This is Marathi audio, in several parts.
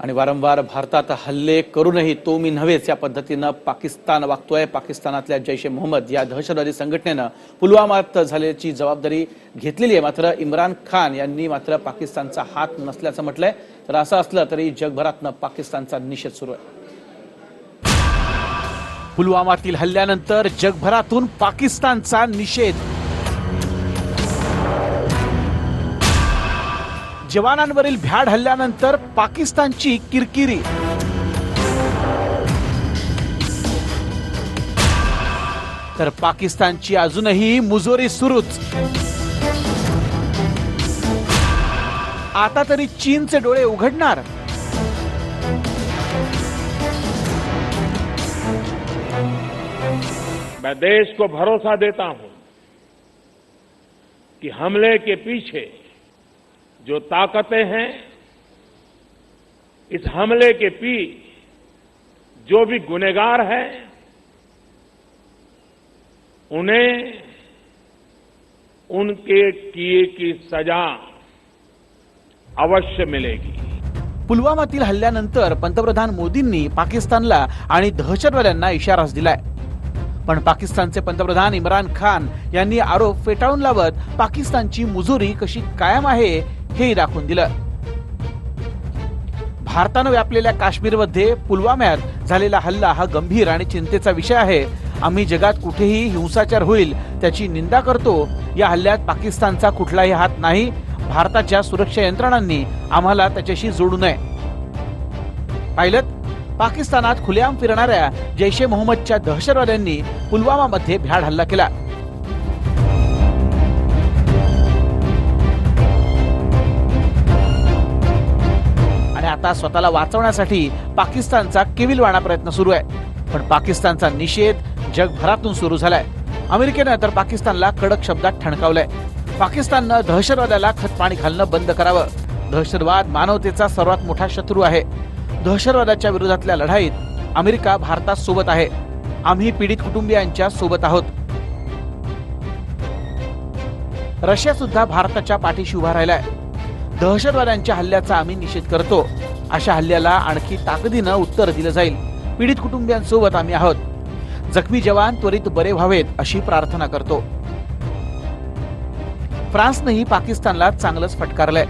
आणि वारंवार भारतात हल्ले करूनही तो मी नव्हेच. या पद्धतीनं पाकिस्तान वागतोय. पाकिस्तानातल्या जैश ए मोहम्मद या दहशतवादी संघटनेनं पुलवामात झाल्याची जबाबदारी घेतलेली आहे. मात्र इम्रान खान यांनी मात्र पाकिस्तानचा हात नसल्याचं म्हटलंय. तर असं असलं तरी जगभरातनं पाकिस्तानचा निषेध सुरू आहे. पुलवामातील हल्ल्यानंतर जगभरातून पाकिस्तानचा निषेध जवानांवरील भ्याड हल्ल्यानंतर पाकिस्तानची किरकिरी. तर पाकिस्तानची अजूनही मुजोरी सुरूच. आता तरी चीनचे डोळे उघडणार. मैं देश को भरोसा देता हूं कि हमले के पीछे जो ताकतें हैं, इस हमले के पीछे जो भी गुनेगार हैं, उन्हें उनके किए की सजा अवश्य मिलेगी। पुलवामातील हल्ल्यानंतर पंतप्रधान मोदींनी पाकिस्तानला आणि दहशतवाद्यांना इशाराच दिलाय. पण पाकिस्तानचे पंतप्रधान इम्रान खान यांनी आरोप फेटाळून लावत पाकिस्तानची मुजुरी कशी कायम आहे हेही दाखवून दिलं. भारतानं व्यापलेल्या काश्मीरमध्ये पुलवाम्यात झालेला हल्ला हा गंभीर आणि चिंतेचा विषय आहे. आम्ही जगात कुठेही हिंसाचार होईल त्याची निंदा करतो. या हल्ल्यात पाकिस्तानचा कुठलाही हात नाही. भारताच्या सुरक्षा यंत्रणांनी आम्हाला त्याच्याशी जोडू नये. पाहिलं पाकिस्तानात खुलेआम फिरणाऱ्या जैश ए मोहम्मदच्या दहशतवाद्यांनी पुलवामामध्ये भ्याड हल्ला केला. आणि आता स्वतःला वाचवण्यासाठी पाकिस्तानचा केविलवाणा प्रयत्न सुरू आहे. पण पाकिस्तानचा निषेध जगभरातून सुरू झालाय. अमेरिकेनं तर पाकिस्तानला कडक शब्दात ठणकावलंय. पाकिस्ताननं दहशतवादाला खतपाणी घालणं बंद करावं. दहशतवाद मानवतेचा सर्वात मोठा शत्रू आहे. दहशतवादाच्या विरोधातल्या लढाईत अमेरिका भारतात सोबत आहे. आम्ही पीडित कुटुंबियांच्या सोबत आहोत. रशिया सुद्धा भारताच्या पाठीशी उभा राहिलाय. दहशतवाद्यांच्या हल्ल्याचा आम्ही निषेध करतो. अशा हल्ल्याला आणखी ताकदीनं उत्तर दिलं जाईल. पीडित कुटुंबियांसोबत आम्ही आहोत. जखमी जवान त्वरित बरे व्हावेत अशी प्रार्थना करतो. फ्रान्सनंही पाकिस्तानला चांगलंच फटकारलंय.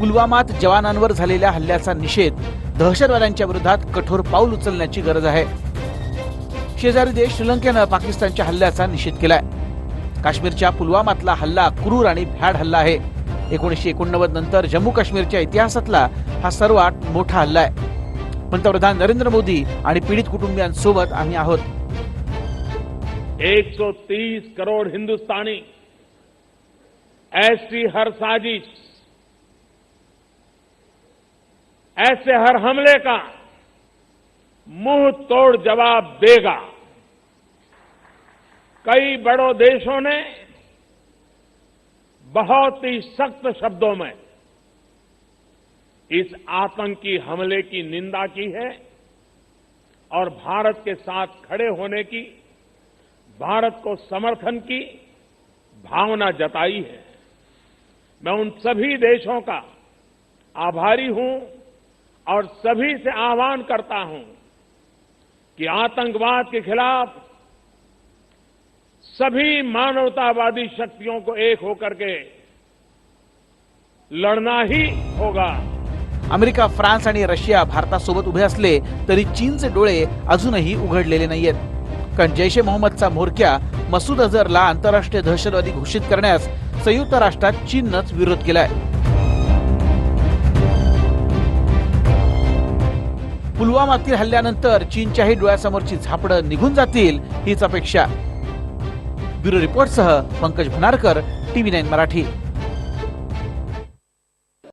पुलवामात जवानांवर झालेल्या हल्ल्याचा निषेध दहशतवाद्यांच्या विरोधात कठोर पाऊल उचलण्याची गरज आहे. शेजारी देश श्रीलंकेनं पाकिस्तानच्या हल्ल्याचा निषेध केलाय. काश्मीरच्या पुलवामातला हल्ला क्रूर आणि भ्याड हल्ला आहे. एकोणीसशे एकोणनव्वद नंतर जम्मू काश्मीरच्या इतिहासातला हा सर्वात मोठा हल्ला आहे. पंतप्रधान नरेंद्र मोदी आणि पीडित कुटुंबियांसोबत आम्ही आहोत. 130 करोड़ हिंदुस्तानी ऐसी हर साजिश ऐसे हर हमले का मुँह तोड़ जवाब देगा। कई बड़ों देशों ने बहुत ही सख्त शब्दों में इस आतंकी हमले की निंदा की है और भारत के साथ खड़े होने की, भारत को समर्थन की भावना जताई है। मैं उन सभी देशों का आभारी हूँ और सभी से आह्वान करता हूं कि आतंकवाद के खिलाफ सभी मानवतावादी शक्तियों को एक होकर के लड़ना ही होगा। अमेरिका फ्रान्स आणि रशिया भारतासोबत उभे असले तरी चीनचे डोळे अजूनही उघडलेले नाहीयेत. कारण जैश ए मोहम्मदचा म्होरक्या मसूद अझरला आंतरराष्ट्रीय दहशतवादी घोषित करण्यास संयुक्त राष्ट्रात चीननंच विरोध केलाय. पुलवामातील हल्ल्यानंतर चीनच्याही डोळ्यासमोरची झापडं निघून जातील हीच अपेक्षा. ब्युरो रिपोर्टसह पंकज भनारकर टीव्ही नाईन मराठी.